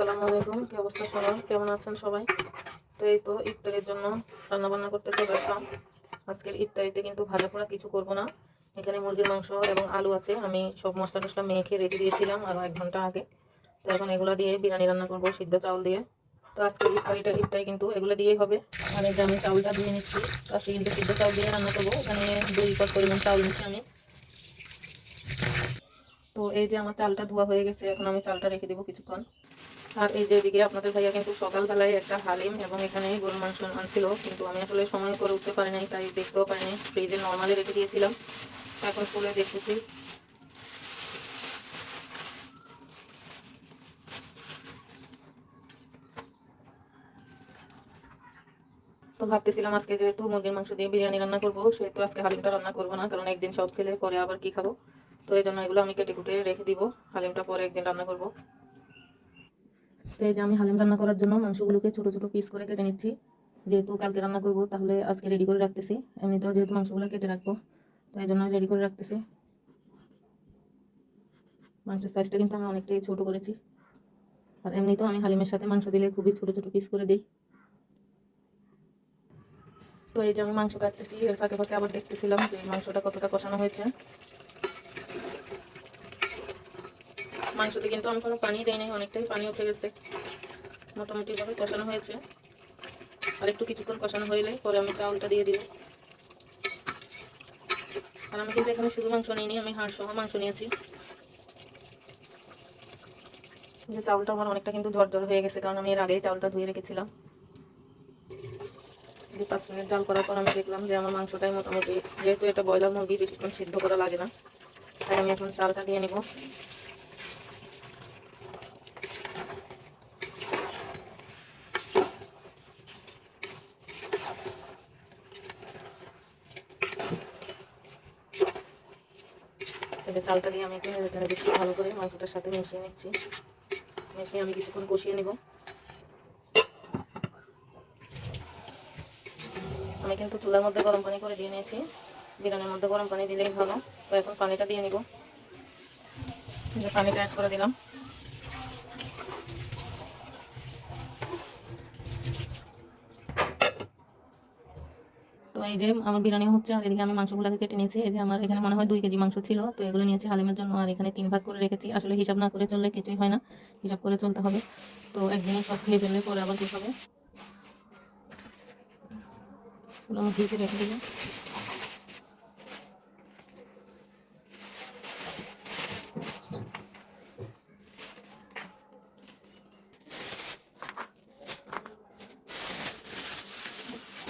আসসালামু আলাইকুম, কি অবস্থা সবার? কেমন আছেন সবাই? তো এই তো ইফতারের জন্য রান্না বান্না করতে চলে আসলাম। আজকের ইফতারিতে কিন্তু ভাজা পোড়া কিছু করব না। এখানে মুরগির মাংস এবং আলু আছে। আমি সব মশলা টসলা মেখে রেখে দিয়েছিলাম আরও এক ঘণ্টা আগে। তো এখন এগুলো দিয়ে বিরিয়ানি রান্না করব, সিদ্ধ চাউল দিয়ে। তো আজকে ইফতারিটা, ইফতারি কিন্তু এগুলো দিয়েই হবে। আর যে আমি চাউলটা দিয়ে নিচ্ছি, তো আজকে কিন্তু সিদ্ধ চাউল দিয়ে রান্না করব। এখানে দুই পট পরিমাণ চাউল নিচ্ছি আমি। তো এই যে আমার চালটা ধোয়া হয়ে গেছে, এখন আমি চালটা রেখে দেবো কিছুক্ষণ। আর এই যে এদিকে আপনাদের ভাইয়া কিন্তু সকালবেলায় একটা হালিম এবং এখানে গরু মাংস আনছিল, কিন্তু আমি আসলে সময় করে উঠতে পারি নাই, তাই দেখতেও পারিনি ফ্রিজে নর্মালি রেখে দিয়েছিলাম, এখন খুলে দেখতেছি। তো ভাবতেছিলাম আজকে যেহেতু মুরগির মাংস দিয়ে বিরিয়ানি রান্না করব, সেহেতু আজকে হালিমটা রান্না করব না, কারণ একদিন সব খেলে পরে আবার কি খাব? তো এই জন্য এগুলো আমি কেটে কুটে রেখে দিব, হালিমটা পরে একদিন রান্না করব। তো এই যে আমি হালিম রান্না করার জন্য মাংসগুলোকে ছোট ছোট পিস করে কেটে নিচ্ছি। যেহেতু কালকে রান্না করব, তাহলে আজকে রেডি করে রাখতেছি। এমনিতেও যেহেতু মাংসগুলো কেটে রাখব, তো এই জন্য রেডি করে রাখতেছি। মাংসের সাইজটা কিন্তু আমি অনেকটাই ছোট করেছি। আর এমনিতেও আমি হালিমের সাথে মাংস দিলে খুবই ছোট ছোট পিস করে দিই। তো এই যে আমি মাংস কাটতেছি, এর ফাঁকে ফাঁকে আবার দেখতেছিলাম যে মাংসটা কতটা কষানো হয়েছে। মাংসতে কিন্তু আমি কোনো পানি দেয়নি অনেকটাই পানি উঠে গেছে। মোটামুটি ভাবে কষানো হয়েছে। আর একটু কিছুক্ষণ কষানো হইলে পরে আমি চাউলটা দিয়ে দিব। আর আমি কিন্তু এখানে শুধু মাংস নিইনি, আমি হাড় সহ মাংস নিয়েছি। যে চাউলটা আমার অনেকটা কিন্তু ঝরঝর হয়ে গেছে, কারণ আমি এর আগেই চাউলটা ধুয়ে রেখেছিলাম। যে পাঁচ মিনিট জাল করার পর আমি দেখলাম যে আমার মাংসটাই মোটামুটি, যেহেতু এটা ব্রয়লার মুরগি, বেশিক্ষণ সিদ্ধ করা লাগে না। তাই আমি এখন চালটা দিয়ে নিব। এবার চালটা দিয়ে আমি একটু নেড়ে দিচ্ছি ভালো করে, মাংসটার সাথে মিশিয়ে নিচ্ছি। মিশিয়ে আমি কিছুক্ষণ কষিয়ে নেব। আমি কিন্তু চুলার মধ্যে গরম পানি করে দিয়ে নিয়েছি। বিরিয়ানির মধ্যে গরম পানি দিলেই ভালো। তো এখন পানিটা দিয়ে নিব। পানিটা অ্যাড করে দিলাম। এই যে আমার বিরিয়ানি হচ্ছে, আর এদিকে আমি মাংসগুলোকে কেটে নিয়েছি। এই যে আমার এখানে মনে হয় দুই কেজি মাংস ছিল, তো এগুলো নিয়েছি হালিমের জন্য, আর এখানে তিন ভাগ করে রেখেছি। আসলে হিসাব না করে চললে কিছুই হয় না, হিসাব করে চলতে হবে। তো একদিনে সব খেয়ে ফেললে পরে আবার কী হবে? রেখে দেবো।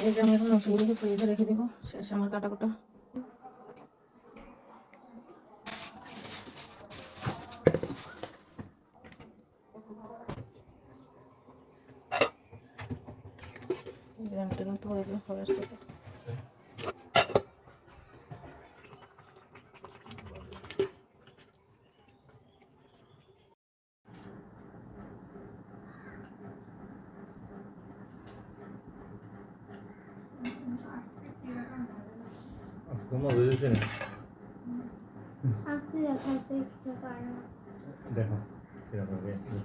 এই যে আমি এখন মাংসগুলোকে ফ্রিজে রেখে দেবো। শেষে আমার কাটা কুটা বিরিয়ানিটা কিন্তু হয়ে যায় হয়ে আসতেছে। মজা হয়েছে না? দেখো সেরকম দেখো।